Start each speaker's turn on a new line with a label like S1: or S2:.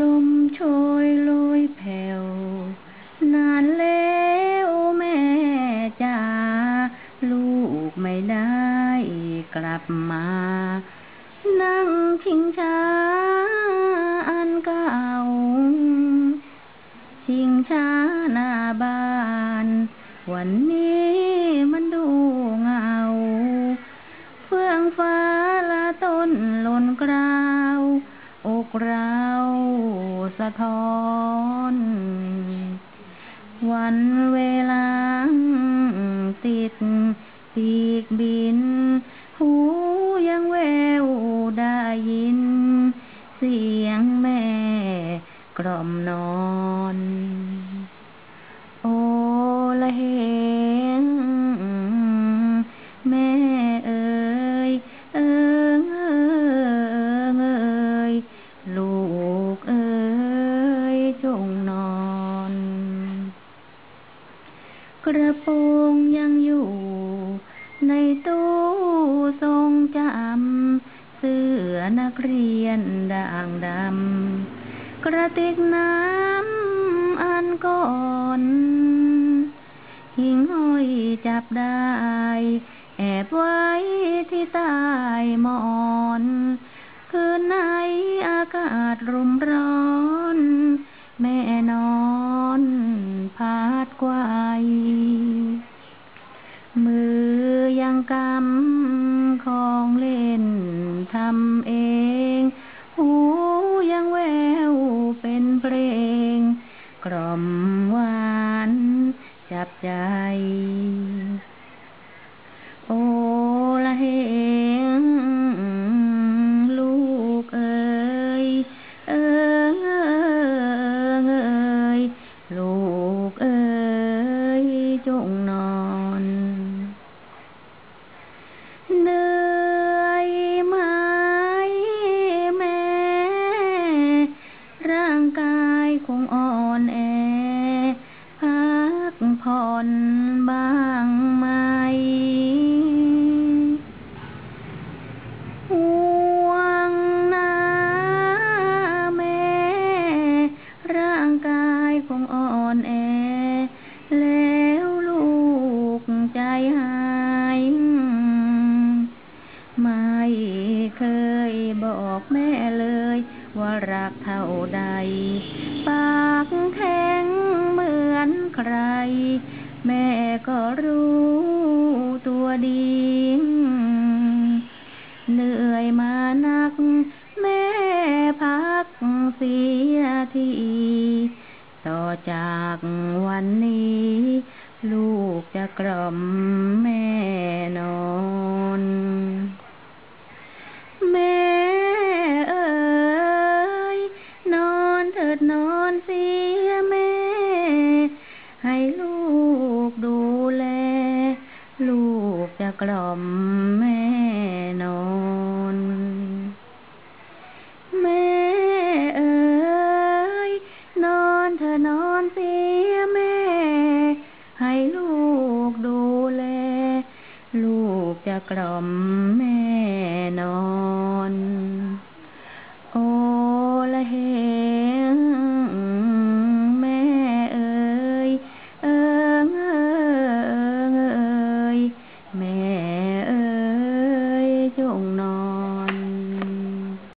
S1: ลมโชยโรยแผ่วนานแล้วแม่จ๋าลูกไม่ได้กลับมา นั่งชิงช้าอันเก่าชิงช้าหน้าบ้าน วันนี้มันดูเงา เฟื่องฟ้าละต้นหล่นกรา วัน กระโปรงยังอยู่ ในตู้ทรงจำเสื้อนักเรียนด่างดำกระติกน้ำอันก่อนหิ่งห้อยจับได้ แอบไว้ที่ใต้หมอนคืนไหนอากาศรุมร้อน แม่นอน พาดไกว จับใจ โอละเหงลูกเอ๋ยเอ๋ยลูกเอ๋ยจง ผ่อนบ้างไหม ห่วงนะแม่ ร่างกายคงอ่อนแอ แล้วลูกใจหาย ไม่เคยบอกแม่เลย ว่ารักเท่าใด ปากแข็ง เหมือนใคร แม่ก็รู้ตัวดี เหนื่อยมานัก แม่พักเสียทีต่อจากวันนี้ ลูกจะกล่อม กล่อมแม่นอนแม่เอ๋ยนอนเธอนอนเสียแม่ ให้ลูกดูแล ลูกจะกล่อมแม่